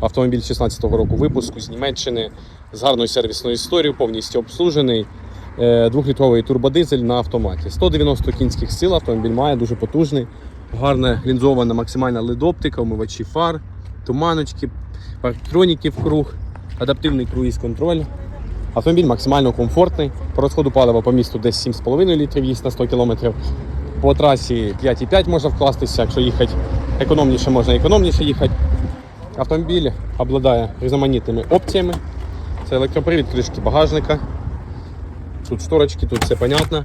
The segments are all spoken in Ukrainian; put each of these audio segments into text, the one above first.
Автомобіль 16-го року випуску з Німеччини з гарною сервісною історією, повністю обслужений. Е, Двохлітровий турбодизель на автоматі. 190 кінських сил автомобіль має, дуже потужний. Гарна лінзована максимальна ледоптика, умивачі фар, туманочки, парктроніки в круг, адаптивний круїз-контроль. Автомобіль максимально комфортний. По розходу палива по місту десь 7,5 літрів їсть на 100 км. По трасі 5,5 можна вкластися, якщо їхати економніше, можна економніше їхати. Автомобіль обладає різноманітними опціями. Це електропривід кришки багажника. Тут шторочки, тут все понятно.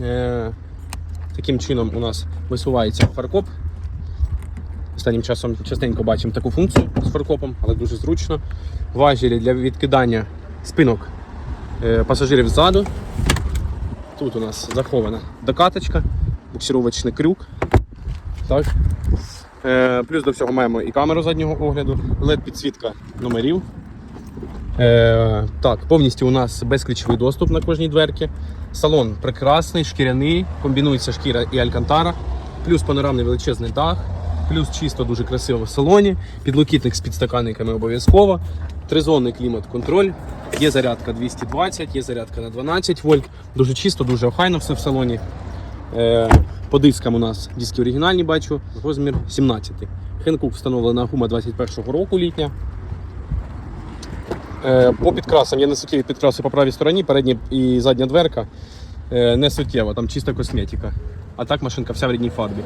Е, таким чином у нас висувається фаркоп. Останнім часом частенько бачимо таку функцію з фаркопом, але дуже зручно. Важелі для відкидання спинок е, пасажирів ззаду. Тут у нас захована докаточка, буксировочний крюк. Так. Е, плюс до всього маємо і камеру заднього огляду, LED-підсвітка номерів. Е, так, повністю у нас безключовий доступ на кожній дверці. Салон прекрасний, шкіряний, комбінується шкіра і алькантара, плюс панорамний величезний дах, плюс чисто дуже красиво в салоні, підлокітник з підстаканниками обов'язково, тризонний клімат-контроль, є зарядка 220, є зарядка на 12 вольт. Дуже чисто, дуже охайно все в салоні. Е, по дискам у нас диски оригінальні бачу, розмір 17. Хенкук встановлена гума 21-го року літня. Е, По підкрасам є несуттєві підкраси по правій стороні, передня і задня дверка. Е, Не суттєво, там чиста косметика. А так машинка вся в рідній фарбі.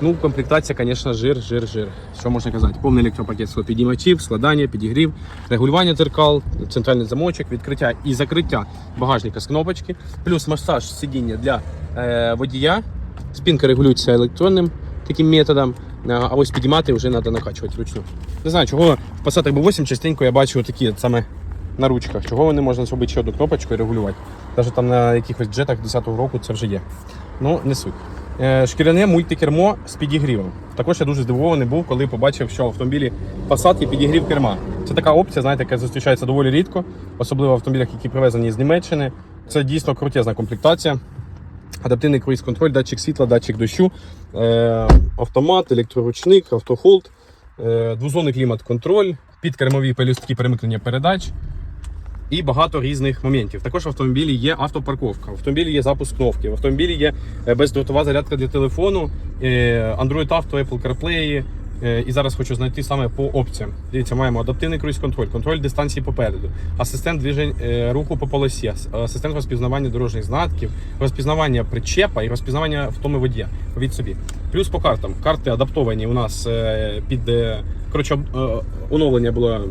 Ну, комплектація, звісно, жир, жир, жир. Що можна казати? Повний електропакет підіймачів, складання, підігрів, регулювання дзеркал, центральний замочок, відкриття і закриття багажника з кнопочки, плюс масаж сидіння для е, водія. Спинка регулюється електронним таким методом. Е, А ось підіймати вже треба накачувати ручну. Не знаю, чого в Passat B8 частенько я бачу такі саме на ручках. Чого не можна зробити ще одну кнопочку і регулювати. Навіть там на якихось джетах 10-го року це вже є. Ну, не суть. Е, Шкіряне мультикермо з підігрівом. Також я дуже здивований був, коли побачив, що в автомобілі Passat є підігрів керма. Це така опція, знаєте, яка зустрічається доволі рідко, особливо в автомобілях, які привезені з Німеччини. Це дійсно крутезна комплектація. Адаптивний круїз-контроль, датчик світла, датчик дощу, е, автомат, електроручник, автохолд, е, двозонний клімат-контроль, підкермові пелюстки перемикнення передач і багато різних моментів. Також в автомобілі є автопарковка, в автомобілі є запуск кнопки, в автомобілі є е, бездротова зарядка для телефону, Android Auto, Apple CarPlay. Е, І зараз хочу знайти саме по опціям. Дивіться, маємо адаптивний круїз-контроль, контроль дистанції попереду, асистент движень е, руху по полосі, асистент розпізнавання дорожніх знаків, розпізнавання причепа і розпізнавання втоми водія. Від собі. Плюс по картам. Карти адаптовані у нас е, під коротше, оновлення було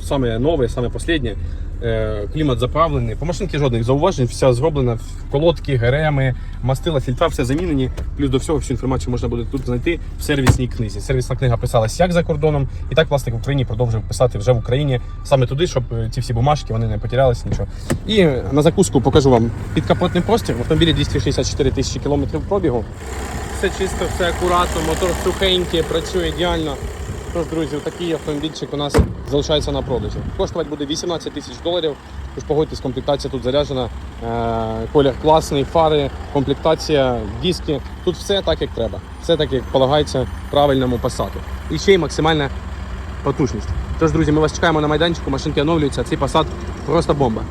саме нове, саме останнє. Е, Клімат заправлений. По машинці жодних зауважень, вся зроблена колодки, ГРМи, мастила, фільтра, все замінені. Плюс до всього всю інформацію можна буде тут знайти в сервісній книзі. Сервісна книга писалась як за кордоном, і так власник в Україні продовжив писати вже в Україні саме туди, щоб е, ці всі бумажки вони не потерялися, нічого. І на закуску покажу вам підкапотний простір. В автомобілі 264 тисячі кілометрів пробігу. Все чисто, все акуратно, мотор сухенький, працює ідеально. Тож, друзі, такий автомобільчик у нас залишається на продажі. Коштувати буде 18 тисяч доларів. Тож погодьтесь, комплектація тут заряджена, е, колір класний, фари, комплектація, диски. Тут все так, як треба. Все так, як полагається правильному пасату. І ще й максимальна потужність. Тож, друзі, ми вас чекаємо на майданчику, машинки оновлюються, цей пасат просто бомба.